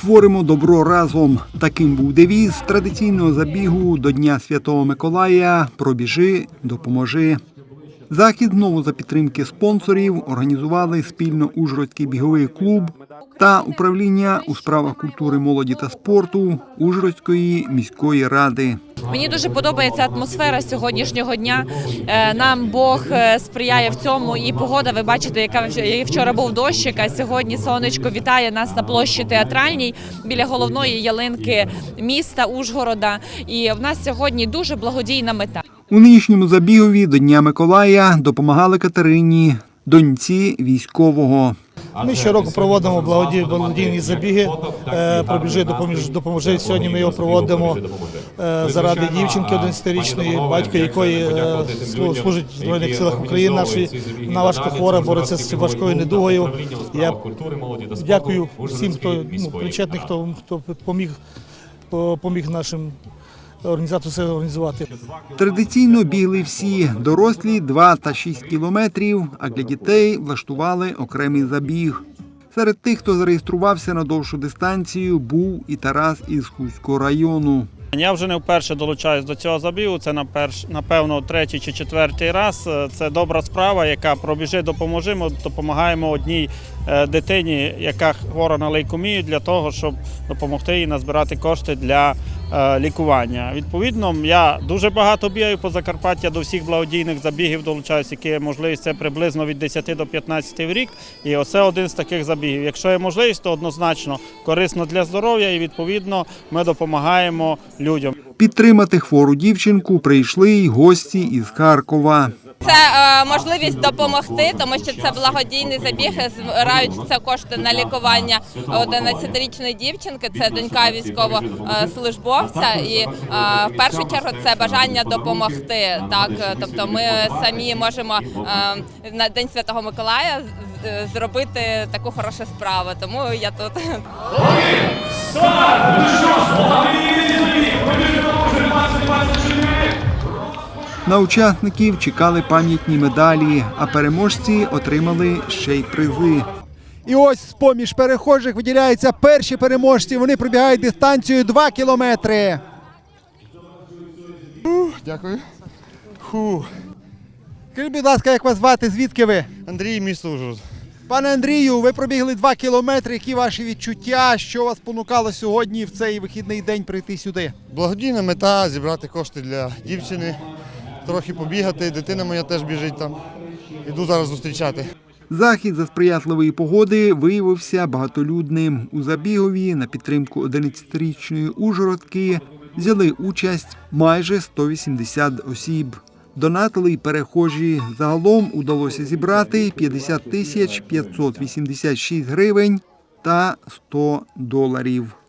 Творимо добро разом. Таким був девіз традиційного забігу до Дня Святого Миколая. Пробіжи, допоможи. Захід знову за підтримки спонсорів організували спільно Ужгородський біговий клуб та управління у справах культури, молоді та спорту Ужгородської міської ради. Мені дуже подобається атмосфера сьогоднішнього дня. Е, Нам Бог е, сприяє в цьому, і погода. Ви бачите, яка вч- вчора був дощик, а сьогодні сонечко вітає нас на площі театральній біля головної ялинки міста Ужгорода. І в нас сьогодні дуже благодійна мета. У нинішньому забігові до Дня Миколая допомагали Катерині, доньці військового. Ми щороку проводимо благодійні забіги. Е, Пробіжи допоміж допоможи. Сьогодні ми його проводимо е, заради дівчинки 11-річної, батько якої е, служить в Збройних силах України. Нашої вона важко хвора, бореться з важкою недугою. Я дякую всім, хто ну, причетний, хто хто поміг поміг нашим організаторам це організувати. Традиційно бігли всі дорослі 2 та 6 кілометрів, а для дітей влаштували окремий забіг. Серед тих, хто зареєструвався на довшу дистанцію, був і Тарас із Хуського району. Я вже не вперше долучаюсь до цього забігу. Це на перш, напевно, третій чи четвертий раз. Це добра справа, яка пробіжи, допоможи. Ми допомагаємо одній е, дитині, яка хвора на лейкомію, для того, щоб допомогти їй назбирати кошти для лікування. Відповідно, я дуже багато бігаю по Закарпаття до всіх благодійних забігів долучаюсь, які є можливість. Це приблизно від 10 до 15 в рік. І оце один з таких забігів. Якщо є можливість, то однозначно корисно для здоров'я і відповідно ми допомагаємо людям. Підтримати хвору дівчинку прийшли й гості із Харкова. Це е, можливість допомогти, тому що це благодійний забіг. Збирають це кошти на лікування 11-річної дівчинки. Це донька військовослужбовця. І е, в першу чергу це бажання допомогти. Так, е, тобто, ми самі можемо е, на День Святого Миколая е, зробити таку хорошу справу. Тому я тут. На учасників чекали пам'ятні медалі, а переможці отримали ще й призи. І ось з-поміж перехожих виділяються перші переможці. Вони пробігають дистанцію 2 кілометри. Дякую. Ху. Скажіть, будь ласка, як вас звати? Звідки ви? Андрій, місто Ужгород. Пане Андрію, ви пробігли 2 кілометри. Які ваші відчуття? Що вас понукало сьогодні в цей вихідний день прийти сюди? Благодійна мета зібрати кошти для дівчини, трохи побігати. Дитина моя теж біжить там. Іду зараз зустрічати. Захід за сприятливої погоди виявився багатолюдним. У забігові на підтримку 11-річної Ужгородки взяли участь майже 180 осіб. Донатили й перехожі. Загалом удалося зібрати 50 тисяч 586 гривень та 100 доларів.